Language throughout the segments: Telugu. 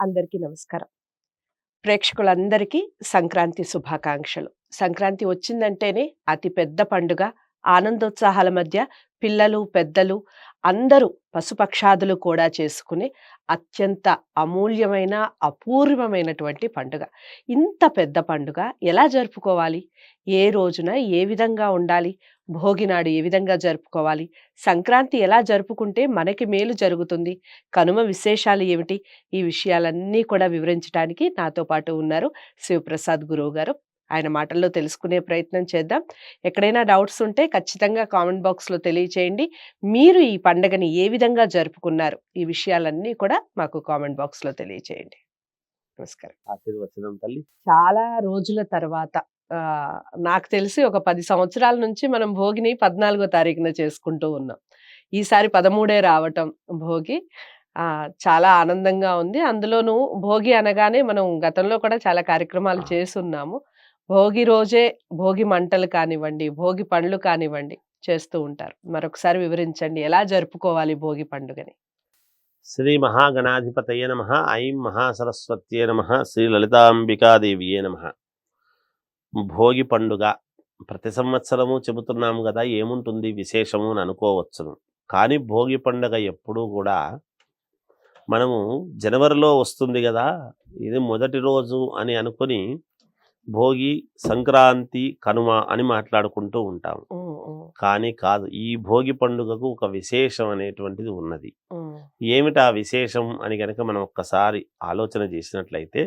అందరికీ నమస్కారం. ప్రేక్షకులందరికీ సంక్రాంతి శుభాకాంక్షలు. సంక్రాంతి వచ్చిందంటేనే అతి పెద్ద పండుగ. ఆనందోత్సాహాల మధ్య పిల్లలు పెద్దలు అందరూ పశుపక్షాదులు కూడా చేసుకునే అత్యంత అమూల్యమైన అపూర్వమైనటువంటి పండుగ. ఇంత పెద్ద పండుగ ఎలా జరుపుకోవాలి? ఏ రోజున ఏ విధంగా ఉండాలి? భోగినాడు ఏ విధంగా జరుపుకోవాలి? సంక్రాంతి ఎలా జరుపుకుంటే మనకి మేలు జరుగుతుంది? కనుమ విశేషాలు ఏమిటి? ఈ విషయాలన్నీ కూడా వివరించడానికి నాతో పాటు ఉన్నారు శివప్రసాద్ గురువు గారు ఆయన మాటల్లో తెలుసుకునే ప్రయత్నం చేద్దాం. ఎక్కడైనా డౌట్స్ ఉంటే ఖచ్చితంగా కామెంట్ బాక్స్లో తెలియచేయండి. మీరు ఈ పండగని ఏ విధంగా జరుపుకున్నారు? ఈ విషయాలన్నీ కూడా మాకు కామెంట్ బాక్స్లో తెలియచేయండి. నమస్కారం. ఆశీర్వచనం తల్లి. చాలా రోజుల తర్వాత నాకు తెలిసి ఒక పది సంవత్సరాల నుంచి మనం భోగిని పద్నాలుగో తారీఖున చేసుకుంటూ ఉన్నాం. ఈసారి పదమూడే రావటం భోగి. చాలా ఆనందంగా ఉంది. అందులోనూ భోగి అనగానే మనం గతంలో కూడా చాలా కార్యక్రమాలు చేస్తున్నాము. భోగి రోజే భోగి మంటలు కానివ్వండి భోగి పండ్లు కానివ్వండి చేస్తూ ఉంటారు. మరొకసారి వివరించండి. ఎలా జరుపుకోవాలి భోగి పండుగని? శ్రీ మహాగణాధిపతయ నమ. ఐం మహాసరస్వత్యే నమ. శ్రీ లలితాంబికాదేవియే నమ. భోగి పండుగ. ప్రతి సంవత్సరము చెబుతున్నాము కదా ఏముంటుంది విశేషము అని అనుకోవచ్చును. కానీ భోగి పండుగ ఎప్పుడూ కూడా మనము జనవరిలో వస్తుంది కదా ఇది మొదటి రోజు అని అనుకొని భోగి సంక్రాంతి కనుమ అని మాట్లాడుకుంటూ ఉంటాం కానీ కాదు ఈ భోగి పండుగకు ఒక విశేషం అనేటువంటిది ఉన్నది. ఏమిటి విశేషం అని కనుక మనం ఒక్కసారి ఆలోచన చేసినట్లయితే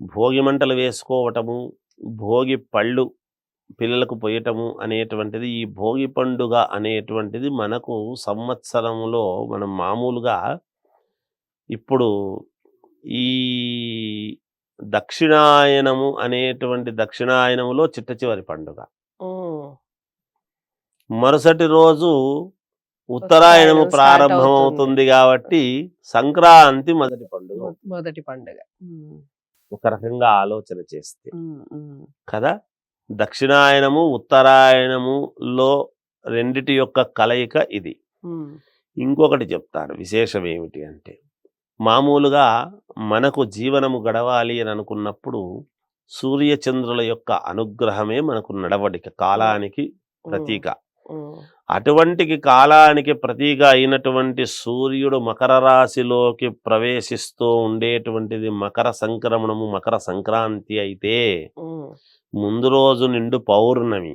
భోగి మంటలు వేసుకోవటము భోగి పళ్ళు పిల్లలకు పోయటము అనేటువంటిది ఈ భోగి పండుగ అనేటువంటిది మనకు సంవత్సరంలో మనం మామూలుగా ఇప్పుడు ఈ దక్షిణాయనము అనేటువంటి దక్షిణాయనములో చిట్ట చివరి పండుగ. మరుసటి రోజు ఉత్తరాయణము ఉత్తరాయణం start ప్రారంభం అవుతుంది. అవుతుంది కాబట్టి సంక్రాంతి మొదటి పండుగ మొదటి పండుగ ఒక రకంగా ఆలోచన చేస్తే. కదా? దక్షిణాయనము ఉత్తరాయణములో రెండిటి యొక్క కలయిక ఇది. ఇంకొకటి చెప్తాను విశేషం ఏమిటి అంటే మామూలుగా మనకు జీవనము గడవాలి అని అనుకున్నప్పుడు సూర్యచంద్రుల యొక్క అనుగ్రహమే మనకు నడవడిక కాలానికి ప్రతీక. అటువంటికి కాలానికి ప్రతీక అయినటువంటి సూర్యుడు మకర రాశిలోకి ప్రవేశిస్తూ ఉండేటువంటిది మకర సంక్రమణము మకర సంక్రాంతి అయితే ముందు రోజు నిండు పౌర్ణమి.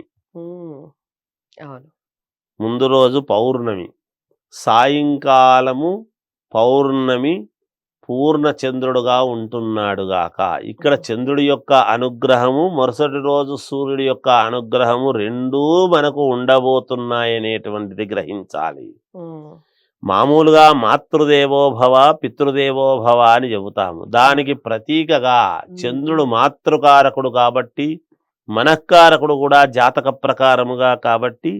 ముందు రోజు పౌర్ణమి. సాయంకాలము పౌర్ణమి పూర్ణ చంద్రుడుగా ఉంటున్నాడుగాక ఇక్కడ చంద్రుడి యొక్క అనుగ్రహము మరుసటి రోజు సూర్యుడి యొక్క అనుగ్రహము రెండూ మనకు ఉండబోతున్నాయనేటువంటిది గ్రహించాలి. మామూలుగా మాతృదేవో భవ పితృదేవో భవ అని చెబుతాము. దానికి ప్రతీకగా చంద్రుడు మాతృకారకుడు కాబట్టి మనఃకారకుడు కూడా జాతక ప్రకారముగా కాబట్టి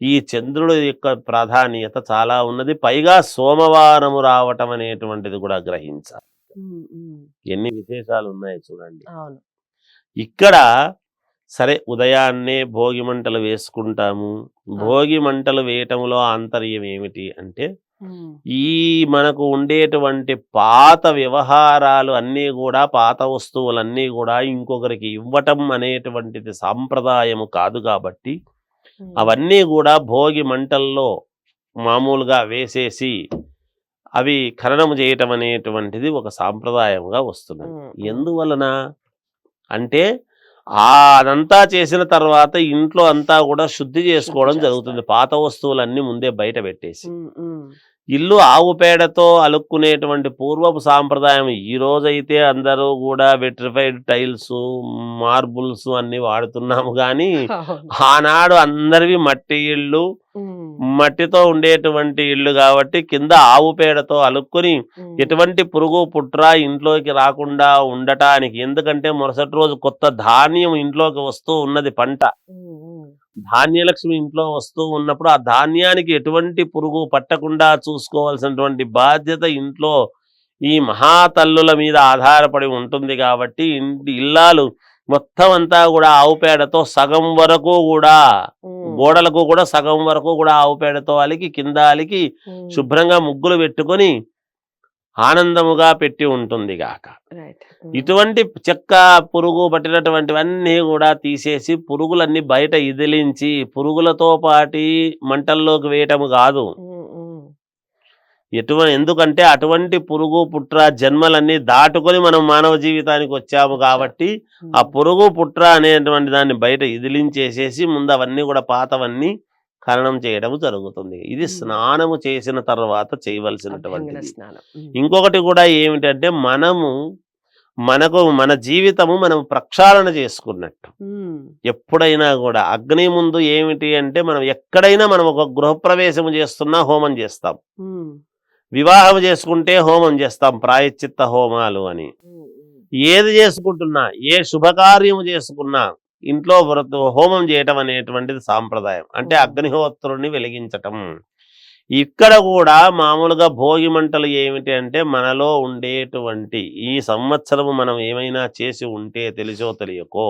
ఈ చంద్రుడి యొక్క ప్రాధాన్యత చాలా ఉన్నది. పైగా సోమవారము రావటం అనేటువంటిది కూడా గ్రహించాలి. ఎన్ని విశేషాలు ఉన్నాయి చూడండి. ఇక్కడ సరే ఉదయాన్నే భోగి మంటలు వేసుకుంటాము. భోగి మంటలు వేయటంలో ఆంతర్యం ఏమిటి అంటే ఈ మనకు ఉండేటువంటి పాత వ్యవహారాలు అన్నీ కూడా పాత వస్తువులన్నీ కూడా ఇంకొకరికి ఇవ్వటం అనేటువంటిది సాంప్రదాయము కాదు కాబట్టి. అవన్నీ కూడా భోగి మంటల్లో మామూలుగా వేసేసి అవి ఖననం చేయటం అనేటువంటిది ఒక సాంప్రదాయంగా వస్తున్నది ఉమ్. ఎందువలన అంటే అదంతా చేసిన తర్వాత ఇంట్లో అంతా కూడా శుద్ధి చేసుకోవడం. జరుగుతుంది పాత వస్తువులన్నీ ముందే బయట పెట్టేసి. ఇల్లు ఆవు పేడతో అలుక్కునేటువంటి పూర్వపు సాంప్రదాయం ఈ రోజైతే అందరూ కూడా వెట్రిఫైడ్ టైల్స్ మార్బుల్స్ అన్ని వాడుతున్నాము కానీ. ఆనాడు అందరివి మట్టి ఇళ్ళు మట్టితో ఉండేటువంటి ఇళ్ళు కాబట్టి కింద ఆవు పేడతో అలుక్కుని. ఎటువంటి పురుగు పుట్ర ఇంట్లోకి రాకుండా ఉండటానికి ఎందుకంటే మరుసటి రోజు కొత్త ధాన్యం ఇంట్లోకి వస్తూ ఉన్నది పంట. ధాన్యలక్ష్మి ఇంట్లో వస్తూ ఉన్నప్పుడు ఆ ధాన్యానికి ఎటువంటి పురుగు పట్టకుండా చూసుకోవాల్సినటువంటి బాధ్యత ఇంట్లో ఈ మహాతల్లుల మీద ఆధారపడి ఉంటుంది కాబట్టి ఇంటి ఇల్లాలు మొత్తం అంతా కూడా ఆవు పేడతో సగం వరకు కూడా గోడలకు కూడా సగం వరకు కూడా ఆవు పేడతో అలికి కింద అలికి. శుభ్రంగా ముగ్గులు పెట్టుకొని ఆనందముగా పెట్టి ఉంటుంది గాక. రైట్ ఇటువంటి చెక్క పురుగు పట్టినటువంటివన్నీ కూడా తీసేసి పురుగులన్నీ బయట ఇదిలించి పురుగులతో పాటి మంటల్లోకి వేయటము కాదు. ఎటువంటి ఎందుకంటే అటువంటి పురుగు పుట్ర జన్మలన్నీ దాటుకొని మనం మానవ జీవితానికి వచ్చాము కాబట్టి ఆ పురుగు పుట్ర అనేటువంటి దాన్ని బయట ఇదిలించేసేసి ముందు అవన్నీ కూడా పాతవన్నీ ఖననం చేయడం జరుగుతుంది ఇది. స్నానము చేసిన తర్వాత చేయవలసినటువంటిది. ఇంకొకటి కూడా ఏమిటంటే మనము మనకు మన జీవితము మనం ప్రక్షాళన చేసుకున్నట్టు. ఎప్పుడైనా కూడా అగ్ని ముందు ఏమిటి అంటే మనం ఎక్కడైనా మనం ఒక గృహప్రవేశం చేస్తున్నా హోమం చేస్తాం. వివాహం చేసుకుంటే హోమం చేస్తాం ప్రాయశ్చిత్త హోమాలు అని. ఏది చేసుకుంటున్నా ఏ శుభకార్యము చేసుకున్నా ఇంట్లో వ్రత హోమం చేయటం అనేటువంటిది సాంప్రదాయం అంటే ఓ. అగ్నిహోత్రుని వెలిగించటం ఇక్కడ కూడా మామూలుగా భోగి మంటలు ఏమిటి అంటే మనలో ఉండేటువంటి ఈ సంవత్సరము మనం ఏమైనా చేసి ఉంటే తెలిసో తెలియకో.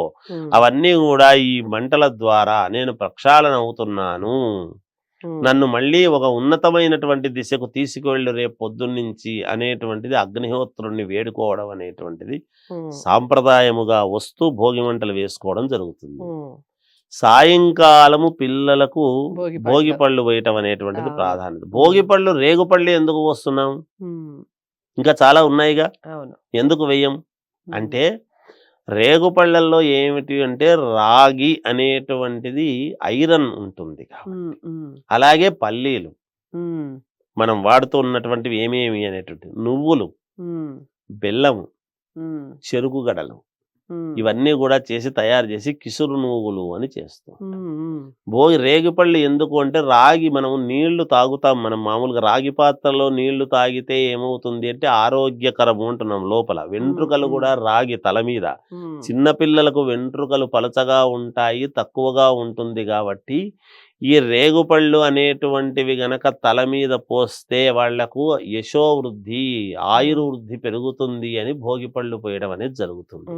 అవన్నీ కూడా ఈ మంటల ద్వారా నేను ప్రక్షాళన అవుతున్నాను. నన్ను మళ్ళీ ఒక ఉన్నతమైనటువంటి దిశకు తీసుకువెళ్ళు రేపు పొద్దున్నుంచి అనేటువంటిది అగ్నిహోత్రుణ్ణి వేడుకోవడం అనేటువంటిది. సాంప్రదాయముగా వస్తూ భోగి మంటలు వేసుకోవడం జరుగుతుంది. సాయంకాలము పిల్లలకు భోగి పళ్ళు. వేయటం అనేటువంటిది. ప్రాధాన్యత భోగి పళ్ళు రేగు పళ్ళు ఎందుకు పోస్తున్నాం ఉమ్. ఇంకా చాలా ఉన్నాయిగా ఎందుకు ఉమ్. అంటే రేగు పళ్ళల్లో ఏమిటి అంటే రాగి అనేటువంటిది ఐరన్ ఉంటుంది. అలాగే పల్లీలు. మనం వాడుతూ ఉన్నటువంటివి ఏమేమి అనేటువంటి నువ్వులు. బెల్లము. చెరుకు గడలు. ఇవన్నీ కూడా చేసి తయారు చేసి కిసురు నువ్వులు అని చేస్తాం. భోగి రేగిపళ్ళు ఎందుకు అంటే రాగి మనం నీళ్ళు తాగుతాం మనం మామూలుగా రాగి పాత్రలో నీళ్ళు తాగితే ఏమవుతుంది అంటే ఆరోగ్యకరము అంటున్నాం లోపల వెంట్రుకలు. కూడా రాగి తల మీద ఉమ్. చిన్న పిల్లలకు వెంట్రుకలు పలచగా ఉంటాయి తక్కువగా ఉంటుంది కాబట్టి ఈ రేగుపళ్ళు అనేటువంటివి గనక తల మీద పోస్తే వాళ్ళకు యశోవృద్ధి ఆయుర్వృద్ధి పెరుగుతుంది అని భోగిపళ్ళు పోయడం అనేది జరుగుతుంది.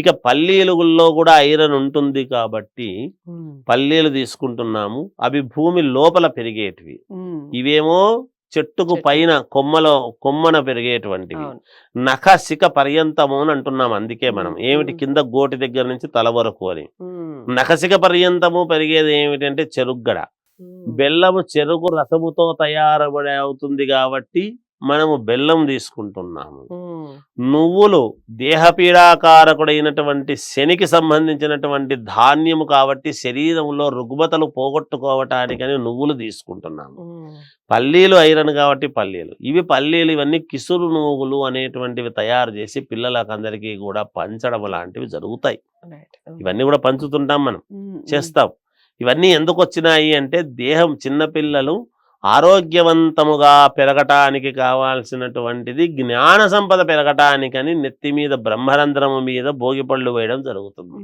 ఇక పల్లీలుగుల్లో కూడా ఐరన్ ఉంటుంది కాబట్టి. పల్లీలు తీసుకుంటున్నాము అవి భూమి లోపల పెరిగేటివి. ఇవేమో చెట్టుకు చెట్టు. పైన కొమ్మలో కొమ్మన పెరిగేటువంటివి అవును నఖ శిఖ పర్యంతము అని అంటున్నాం అందుకే మనం. ఏమిటి. కింద గోటి దగ్గర నుంచి తల వరకు అని. నఖశిఖ పర్యంతము పెరిగేది ఏమిటంటే చెరుగ్గడ. బెల్లము చెరుకు రసముతో తయారబడి అవుతుంది కాబట్టి మనము బెల్లం తీసుకుంటున్నాము. నువ్వులు దేహపీడాకారకుడైనటువంటి శనికి సంబంధించినటువంటి ధాన్యము కాబట్టి శరీరంలో రుగ్మతలు పోగొట్టుకోవటానికని నువ్వులు తీసుకుంటున్నాము. పల్లీలు ఐరన్ కాబట్టి పల్లీలు ఇవి పల్లీలు ఇవన్నీ కిసురు నువ్వులు అనేటువంటివి తయారు చేసి పిల్లలకు అందరికీ కూడా పంచడం లాంటివి జరుగుతాయి. ఇవన్నీ కూడా పంచుతుంటాం మనం. చేస్తాం ఇవన్నీ ఎందుకు వచ్చినాయి అంటే దేహం చిన్నపిల్లలు ఆరోగ్యవంతముగా పెరగటానికి కావాల్సినటువంటిది జ్ఞాన సంపద పెరగటానికని నెత్తి మీద బ్రహ్మరంధ్రము మీద భోగిపళ్ళు వేయడం జరుగుతుంది.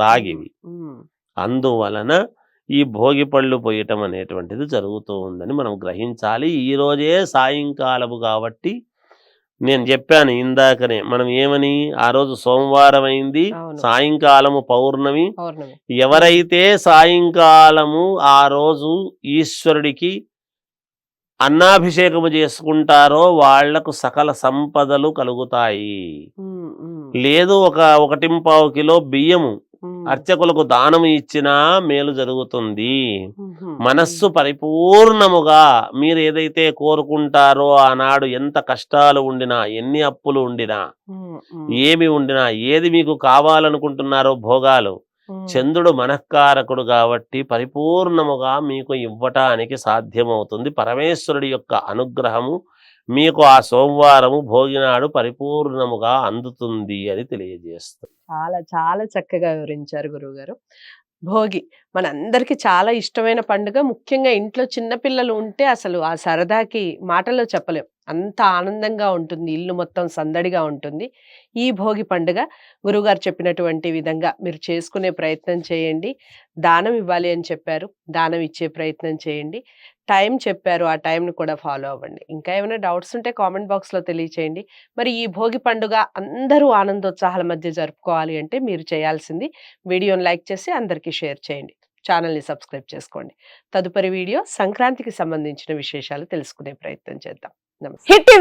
రాగివి. అందువలన ఈ భోగిపళ్ళు పోయటం అనేటువంటిది జరుగుతూ ఉందని మనం గ్రహించాలి ఈ రోజే సాయంకాలము కాబట్టి నేను చెప్పాను ఇందాకనే మనం ఏమని ఆ రోజు సోమవారం అయింది. సాయంకాలము పౌర్ణమి ఎవరైతే సాయంకాలము ఆ రోజు ఈశ్వరుడికి అన్నాభిషేకము చేసుకుంటారో వాళ్ళకు సకల సంపదలు కలుగుతాయి. లేదు ఒక ఒకటింపావు కిలో బియ్యము. అర్చకులకు దానము ఇచ్చినా మేలు జరుగుతుంది. మనస్సు పరిపూర్ణముగా మీరు ఏదైతే కోరుకుంటారో ఆనాడు ఎంత కష్టాలు ఉండినా ఎన్ని అప్పులు ఉండినా. ఏమి ఉండినా ఏది మీకు కావాలనుకుంటున్నారో భోగాలు. చంద్రుడు మనఃకారకుడు కాబట్టి పరిపూర్ణముగా మీకు ఇవ్వటానికి సాధ్యమవుతుంది. పరమేశ్వరుడి యొక్క అనుగ్రహము మీకు ఆ సోమవారము భోగినాడు పరిపూర్ణముగా అందుతుంది అని తెలియజేస్తుంది చాలా చాలా చక్కగా వివరించారు గురువుగారు. భోగి మనందరికీ చాలా ఇష్టమైన పండుగ. ముఖ్యంగా ఇంట్లో చిన్నపిల్లలు ఉంటే అసలు ఆ సరదాకి మాటలో చెప్పలేం. అంత ఆనందంగా ఉంటుంది. ఇల్లు మొత్తం సందడిగా ఉంటుంది. ఈ భోగి పండుగ గురువుగారు చెప్పినటువంటి విధంగా మీరు చేసుకునే ప్రయత్నం చేయండి. దానం ఇవ్వాలి అని చెప్పారు. దానం ఇచ్చే ప్రయత్నం చేయండి. టైం చెప్పారు. ఆ టైంని కూడా ఫాలో అవ్వండి. ఇంకా ఏమైనా డౌట్స్ ఉంటే కామెంట్ బాక్స్లో తెలియచేయండి. మరి ఈ భోగి పండుగ అందరూ ఆనందోత్సాహాల మధ్య జరుపుకోవాలి అంటే మీరు చేయాల్సింది వీడియోని లైక్ చేసి అందరికీ షేర్ చేయండి. ఛానల్ని సబ్స్క్రైబ్ చేసుకోండి. తదుపరి వీడియో సంక్రాంతికి సంబంధించిన విశేషాలు తెలుసుకునే ప్రయత్నం చేద్దాం. నమస్తే. హిట్